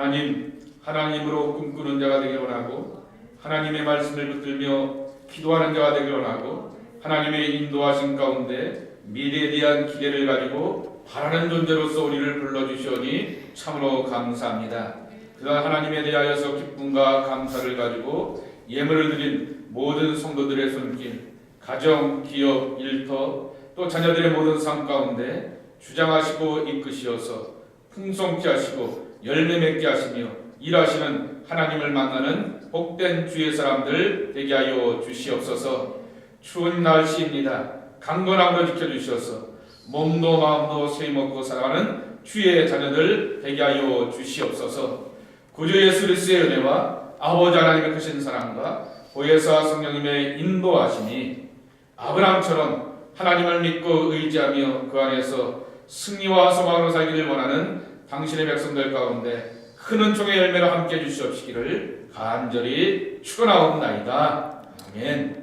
하나님 하나님으로 꿈꾸는 자가 되길 원하고 하나님의 말씀을 붙들며 기도하는 자가 되길 원하고 하나님의 인도하신 가운데 미래에 대한 기대를 가지고 바라는 존재로서 우리를 불러주시오니 참으로 감사합니다. 그가 하나님에 대하여서 기쁨과 감사를 가지고 예물을 드린 모든 성도들의 손길, 가정, 기업, 일터, 또 자녀들의 모든 삶 가운데 주장하시고 이끄시어서 풍성케 하시고 열매 맺게 하시며 일하시는 하나님을 만나는 복된 주의 사람들 되게 하여 주시옵소서. 추운 날씨입니다. 강건함으로 지켜주셔서 몸도 마음도 쇠 먹고 살아가는 주의 자녀들 되게 하여 주시옵소서. 구주 예수 그리스도의 은혜와 아버지 하나님의 크신 사랑과 보혜사 성령님의 인도하심이 아브라함처럼 하나님을 믿고 의지하며 그 안에서 승리와 소망으로 살기를 원하는 당신의 백성들 가운데 큰 은총의 열매로 함께 해주시옵시기를 간절히 축원하옵나이다. 아멘.